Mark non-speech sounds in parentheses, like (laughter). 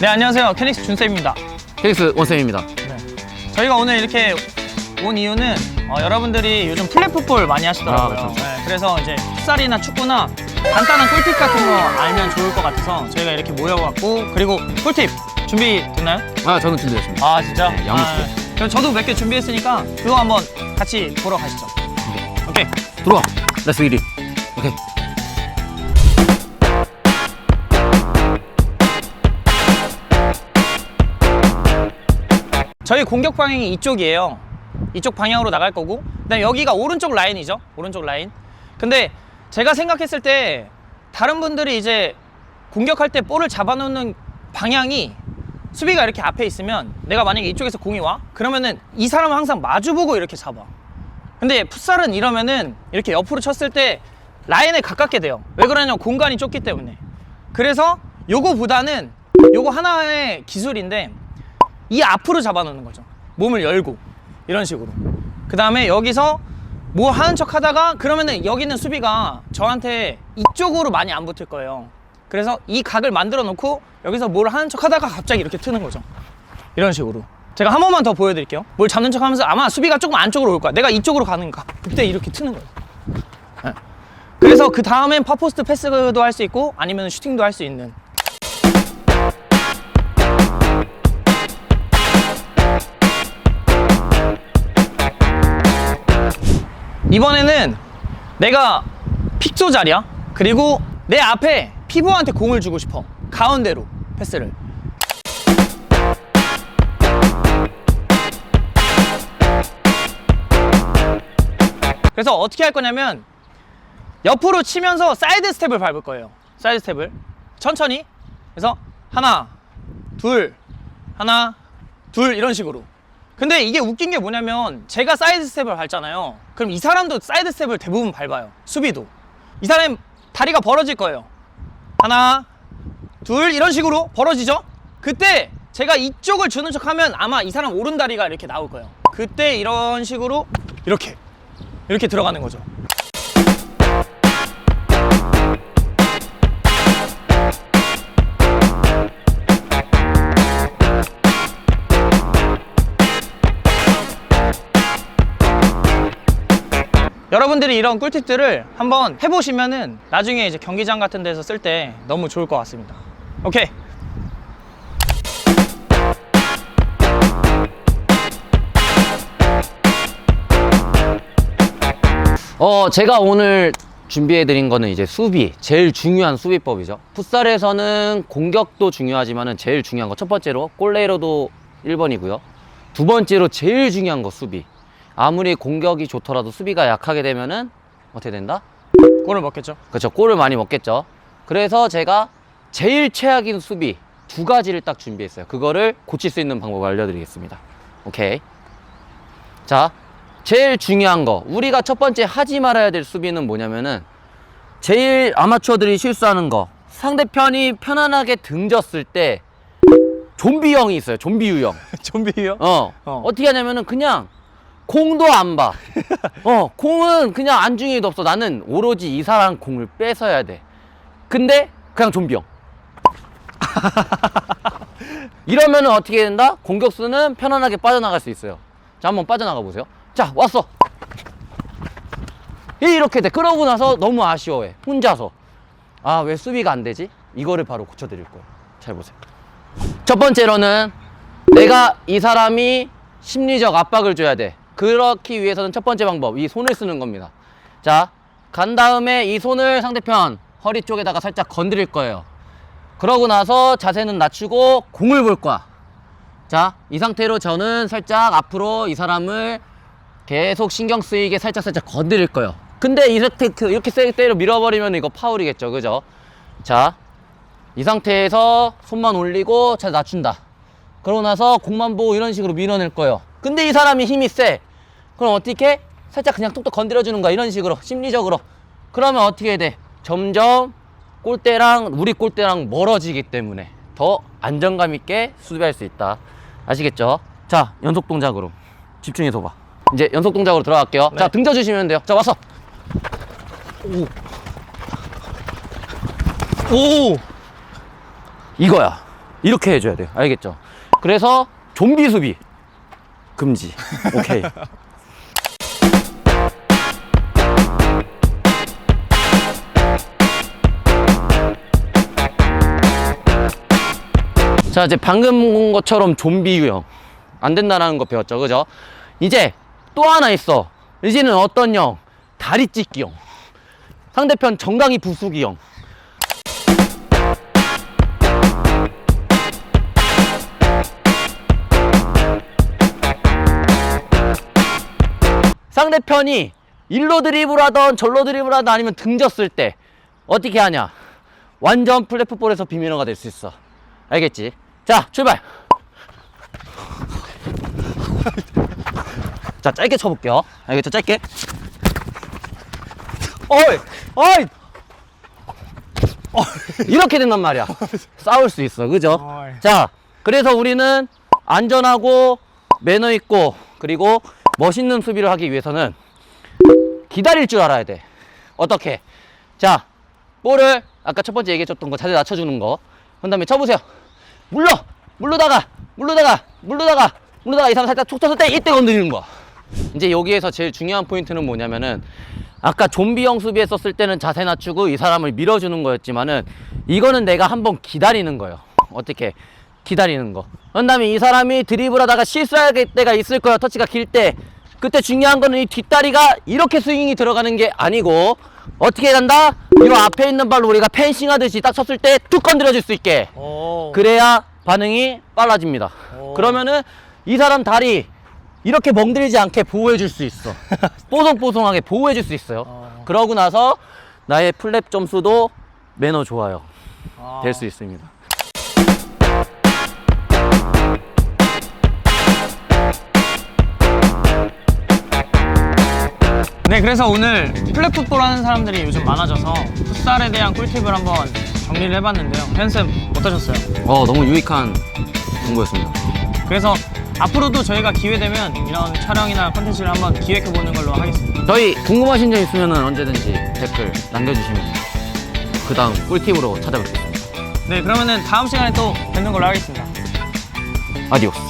네 안녕하세요 캐닉스 준쌤입니다 헬스 원쌤입니다. 저희가 오늘 이렇게 온 이유는 어, 여러분들이 요즘 플랫풋볼 많이 하시더라고요 아, 그렇죠. 네, 그래서 이제 풋살이나 축구나 간단한 꿀팁 같은 거 알면 좋을 것 같아서 저희가 이렇게 모여갖고 그리고 꿀팁 준비됐나요? 아 저는 준비됐습니다. 아 진짜? 네, 양호스. 아, 그럼 저도 몇 개 준비했으니까 그거 한번 같이 보러 가시죠 오케이 들어와. 렛츠 기릿. 오케이. 저희 공격 방향이 이쪽이에요. 이쪽 방향으로 나갈 거고, 그다음 여기가 오른쪽 라인이죠. 오른쪽 라인. 근데 제가 생각했을 때 다른 분들이 이제 공격할 때 볼을 잡아놓는 방향이 수비가 이렇게 앞에 있으면 내가 만약에 이쪽에서 공이 와 그러면은 이 사람은 항상 마주보고 이렇게 잡아. 근데 풋살은 이러면은 이렇게 옆으로 쳤을 때 라인에 가깝게 돼요. 왜 그러냐면 공간이 좁기 때문에. 그래서 요거보다는 요거 하나의 기술인데 이 앞으로 잡아놓는 거죠. 몸을 열고 이런 식으로. 그 다음에 여기서 뭐 하는 척 하다가 그러면은 여기 있는 수비가 저한테 이쪽으로 많이 안 붙을 거예요. 그래서 이 각을 만들어 놓고 여기서 뭘 하는 척 하다가 갑자기 이렇게 트는 거죠. 이런 식으로. 제가 한 번만 더 보여드릴게요. 뭘 잡는 척 하면서 아마 수비가 조금 안쪽으로 올 거야. 내가 이쪽으로 가는가. 그때 이렇게 트는 거예요. 예. 그래서 그 다음엔 파포스트 패스도 할 수 있고 아니면 슈팅도 할 수 있는 이번에는 내가 픽소 자리야. 그리고 내 앞에 피보한테 공을 주고 싶어. 가운데로 패스를. 그래서 어떻게 할 거냐면 옆으로 치면서 사이드 스텝을 밟을 거예요. 사이드 스텝을 천천히. 그래서 하나, 둘, 하나, 둘 이런 식으로. 근데 이게 웃긴 게 뭐냐면 제가 사이드 스텝을 밟잖아요. 그럼 이 사람도 사이드 스텝을 대부분 밟아요. 수비도. 이 사람 다리가 벌어질 거예요. 하나, 둘 이런 식으로 벌어지죠? 그때 제가 이쪽을 주는 척 하면 아마 이 사람 오른 다리가 이렇게 나올 거예요. 그때 이런 식으로 이렇게 이렇게 들어가는 거죠. 여러분들이 이런 꿀팁들을 한번 해보시면은 나중에 이제 경기장 같은 데서 쓸 때 너무 좋을 것 같습니다. 오케이. 어 제가 오늘 준비해드린 거는 이제 수비 제일 중요한 수비법이죠. 풋살에서는 공격도 중요하지만은 제일 중요한 거 첫 번째로 골레이로도 1번이고요. 두 번째로 제일 중요한 거 수비. 아무리 공격이 좋더라도 수비가 약하게 되면은 어떻게 된다? 골을 먹겠죠. 그렇죠. 골을 많이 먹겠죠. 그래서 제가 제일 최악인 수비 두 가지를 딱 준비했어요. 그거를 고칠 수 있는 방법을 알려드리겠습니다. 오케이. 자, 제일 중요한 거. 우리가 첫 번째 하지 말아야 될 수비는 뭐냐면은 제일 아마추어들이 실수하는 거. 상대편이 편안하게 등졌을 때 좀비형이 있어요. 좀비 유형. (laughs) 좀비요? 어. 어. 어. 떻게 하냐면은 그냥 공도 안 봐. 어, 공은 그냥 안중에도 없어. 나는 오로지 이 사람 공을 뺏어야 돼. 근데 그냥 좀비형. (laughs) 이러면 은 어떻게 된다? 공격수는 편안하게 빠져나갈 수 있어요. 자, 한번 빠져나가 보세요. 자, 왔어. 이렇게 돼. 그러고 나서 너무 아쉬워해. 혼자서. 아, 왜 수비가 안 되지? 이거를 바로 고쳐드릴 거예요. 잘 보세요. 첫 번째로는 내가 이 사람이 심리적 압박을 줘야 돼. 그렇기 위해서는 첫 번째 방법, 이 손을 쓰는 겁니다. 자, 간 다음에 이 손을 상대편 허리 쪽에다가 살짝 건드릴 거예요. 그러고 나서 자세는 낮추고 공을 볼 거야. 자, 이 상태로 저는 살짝 앞으로 이 사람을 계속 신경 쓰이게 살짝 살짝 건드릴 거예요. 근데 그 이렇게 세게 때려 밀어버리면 이거 파울이겠죠, 그죠? 자, 이 상태에서 손만 올리고 자 낮춘다. 그러고 나서 공만 보고 이런 식으로 밀어낼 거예요. 근데 이 사람이 힘이 세. 그럼 어떻게? 살짝 그냥 뚝뚝 건드려주는 거야. 이런 식으로 심리적으로. 그러면 어떻게 돼? 점점 골대랑 우리 골대랑 멀어지기 때문에 더 안정감 있게 수비할 수 있다. 아시겠죠? 자 연속 동작으로 집중해서 봐. 이제 연속 동작으로 들어갈게요. 네. 자 등 져 주시면 돼요. 자 왔어. 오! 이거야. 이렇게 해줘야 돼요. 알겠죠? 그래서 좀비 수비 금지. 오케이. (laughs) 자, 이제 방금 본 것처럼 좀비 유형. 안 된다는 거 배웠죠. 그죠? 이제 또 하나 있어. 이제는 어떤 형? 다리 찢기형. 상대편 정강이 부수기형. 상대편이 일로 드리블 하던 절로 드리블 하던 아니면 등졌을 때 어떻게 하냐? 완전 플랫풋볼에서 비밀어가 될 수 있어. 알겠지? 자, 출발! 자, 짧게 쳐볼게요. 알겠죠? 짧게. 어이! 어이! 이렇게 된단 말이야. 싸울 수 있어. 그죠? 어이. 자, 그래서 우리는 안전하고 매너 있고 그리고 멋있는 수비를 하기 위해서는 기다릴 줄 알아야 돼. 어떻게? 자, 볼을 아까 첫 번째 얘기해줬던 거 자세 낮춰주는 거. 그 다음에 쳐보세요. 물러! 물르다가, 물르다가, 물르다가, 물르다가 이 사람 살짝 툭 쳤을 때 이때 건드리는 거. 이제 여기에서 제일 중요한 포인트는 뭐냐면은 아까 좀비형 수비했었을 때는 자세 낮추고 이 사람을 밀어주는 거였지만은 이거는 내가 한번 기다리는 거예요. 어떻게? 기다리는 거. 그 다음에 이 사람이 드리블 하다가 실수할 때가 있을 거예요. 터치가 길 때. 그때 중요한 거는 이 뒷다리가 이렇게 스윙이 들어가는 게 아니고 어떻게 간다? 이 앞에 있는 발로 우리가 펜싱 하듯이 딱 쳤을 때 툭 건드려 줄 수 있게. 오. 그래야 반응이 빨라집니다. 오. 그러면은 이 사람 다리 이렇게 멍들지 않게 보호해 줄 수 있어. (laughs) 뽀송뽀송하게 보호해 줄 수 있어요. 어. 그러고 나서 나의 플랩 점수도 매너 좋아요. 아. 될수 있습니다. 네, 그래서 오늘 플랫풋볼 하는 사람들이 요즘 많아져서 풋살에 대한 꿀팁을 한번 정리를 해봤는데요. 현쌤 어떠셨어요? 어, 너무 유익한 정보였습니다. 그래서 앞으로도 저희가 기회 되면 이런 촬영이나 컨텐츠를 한번 기획해 보는 걸로 하겠습니다. 저희 궁금하신 점 있으면 언제든지 댓글 남겨주시면 그 다음 꿀팁으로 찾아뵙겠습니다. 네, 그러면은 다음 시간에 또 뵙는 걸로 하겠습니다. 아디오스.